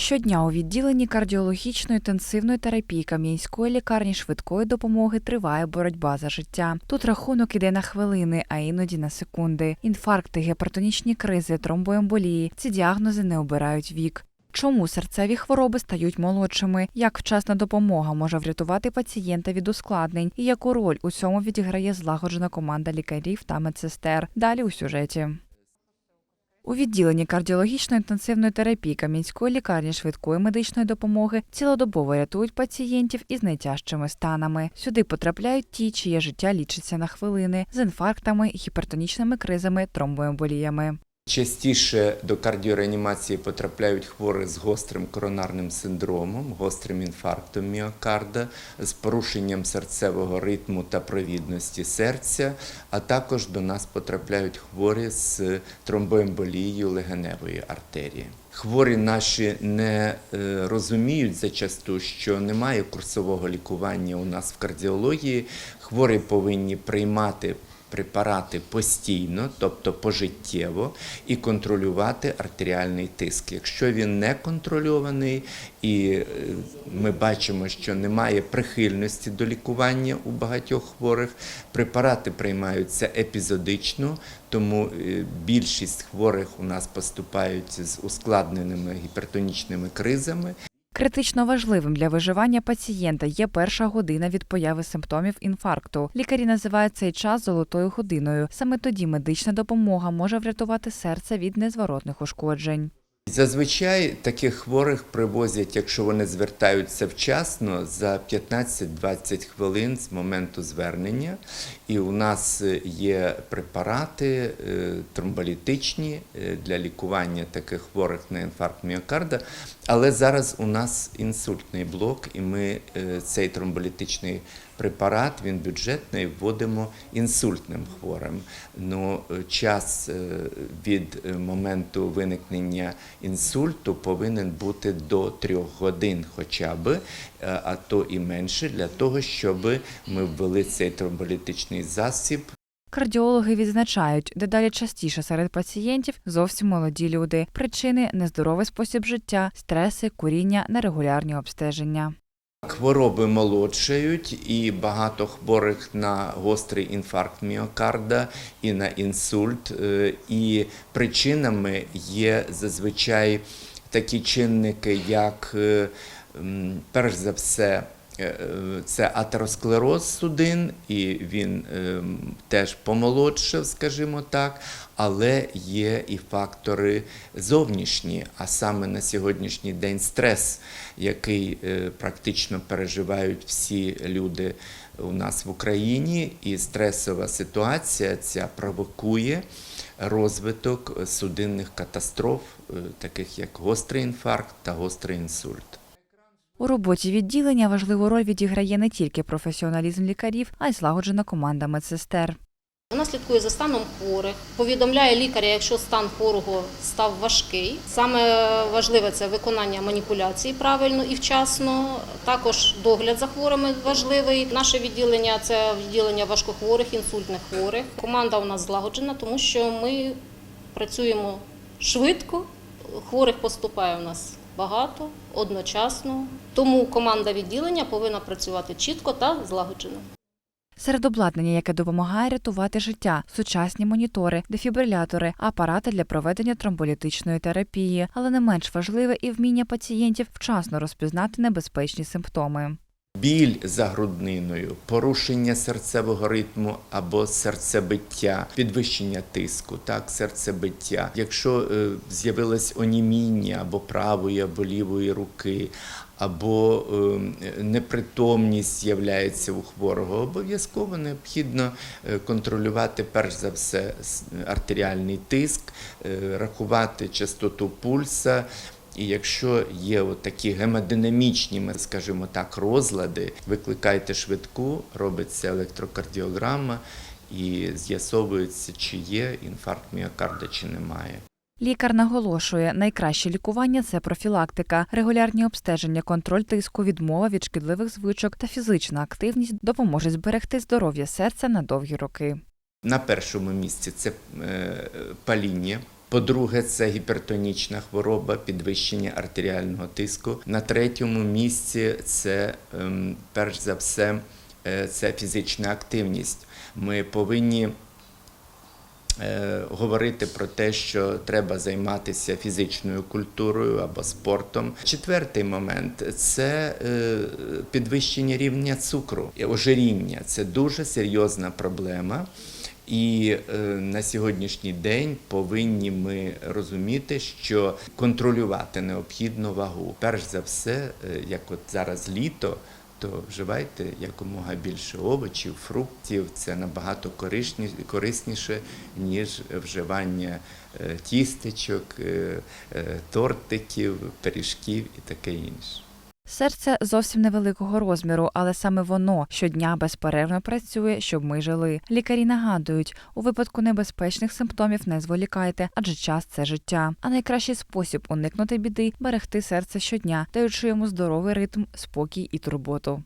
Щодня у відділенні кардіологічної інтенсивної терапії Кам'янської лікарні швидкої допомоги триває боротьба за життя. Тут рахунок іде на хвилини, а іноді на секунди. Інфаркти, гіпертонічні кризи, тромбоемболії. Ці діагнози не обирають вік. Чому серцеві хвороби стають молодшими? Як вчасна допомога може врятувати пацієнта від ускладнень? І яку роль у цьому відіграє злагоджена команда лікарів та медсестер? Далі у сюжеті. У відділенні кардіологічної інтенсивної терапії Кам'янської лікарні швидкої медичної допомоги цілодобово рятують пацієнтів із найтяжчими станами. Сюди потрапляють ті, чиє життя лічиться на хвилини з інфарктами, гіпертонічними кризами, тромбоемболіями. Частіше до кардіореанімації потрапляють хворі з гострим коронарним синдромом, гострим інфарктом міокарда, з порушенням серцевого ритму та провідності серця, а також до нас потрапляють хворі з тромбоемболією легеневої артерії. Хворі наші не е, розуміють зачасту, що немає курсового лікування у нас в кардіології. Хворі повинні приймати препарати постійно, тобто пожиттєво, і контролювати артеріальний тиск. Якщо він не контрольований, і е, ми бачимо, що немає прихильності до лікування у багатьох хворих, препарати приймаються епізодично, тому е, більшість хворих у нас поступають з ускладненими гіпертонічними кризами. Критично важливим для виживання пацієнта є перша година від появи симптомів інфаркту. Лікарі називають цей час золотою годиною. Саме тоді медична допомога може врятувати серце від незворотних ушкоджень. Зазвичай таких хворих привозять, якщо вони звертаються вчасно, за 15-20 хвилин з моменту звернення. І у нас є препарати е, тромболітичні е, для лікування таких хворих на інфаркт міокарда. Але зараз у нас інсультний блок, і ми е, цей тромболітичний препарат, він бюджетний, вводимо інсультним хворим. Ну, е, час е, від е, моменту виникнення інсульту повинен бути до трьох годин хоча б, а то і менше, для того, щоб ми ввели цей тромболітичний засіб Кардіологи відзначають, дедалі частіше серед пацієнтів зовсім молоді люди. Причини нездоровий спосіб життя, стреси, куріння, нерегулярні обстеження. Хвороби молодшають, і багато хворих на гострий інфаркт міокарда і на інсульт. Е, І причинами є зазвичай такі чинники, як е, перш за все. Е, Це атеросклероз судин, і він ем, теж помолодшав, скажімо так, але є і фактори зовнішні, а саме на сьогоднішній день стрес, який е, практично переживають всі люди у нас в Україні, і стресова ситуація ця провокує розвиток судинних катастроф, е, таких як гострий інфаркт та гострий інсульт. У роботі відділення важливу роль відіграє не тільки професіоналізм лікарів, а й злагоджена команда медсестер. Вона слідкує за станом хворих, повідомляє лікаря, якщо стан хворого став важкий. Саме важливе це виконання маніпуляцій правильно і вчасно. Також догляд за хворими важливий. Наше відділення це відділення важкохворих, інсультних хворих. Команда у нас злагоджена, тому що ми працюємо швидко. Хворих поступає у нас багато, одночасно. Тому команда відділення повинна працювати чітко та злагоджено. Серед обладнання, яке допомагає рятувати життя, сучасні монітори, дефібрилятори, апарати для проведення тромболітичної терапії, але не менш важливе і вміння пацієнтів вчасно розпізнати небезпечні симптоми. Біль за грудниною, порушення серцевого ритму або серцебиття, підвищення тиску, так, серцебиття. Якщо е, з'явилось оніміння або правої, або лівої руки, або е, непритомність з'являється у хворого, обов'язково необхідно е, контролювати перш за все артеріальний тиск, е, рахувати частоту пульса. І якщо є от такі гемодинамічні, ми скажімо так, розлади, викликайте швидку, робиться електрокардіограма і з'ясовується, чи є інфаркт міокарда, чи немає. Лікар наголошує, найкраще лікування це профілактика, регулярні обстеження, контроль тиску, відмова від шкідливих звичок та фізична активність допоможуть зберегти здоров'я серця на довгі роки. На першому місці це е, паління, По-друге, це гіпертонічна хвороба, підвищення артеріального тиску. На третьому місці це ем, перш за все е, це фізична активність. Ми повинні е, говорити про те, що треба займатися фізичною культурою або спортом. Четвертий момент це е, підвищення рівня цукру і ожиріння. Це дуже серйозна проблема. І е, на сьогоднішній день повинні ми розуміти, що контролювати необхідну вагу. Перш за все, е, як от зараз літо, то вживайте якомога більше овочів, фруктів. Це набагато корисні- корисніше, ніж вживання е, тістечок, тортиків, пиріжків і таке інше. Серце зовсім невеликого розміру, але саме воно щодня безперервно працює, щоб ми жили. Лікарі нагадують, у випадку небезпечних симптомів не зволікайте, адже час це життя. А найкращий спосіб уникнути біди берегти серце щодня, даючи йому здоровий ритм, спокій і турботу.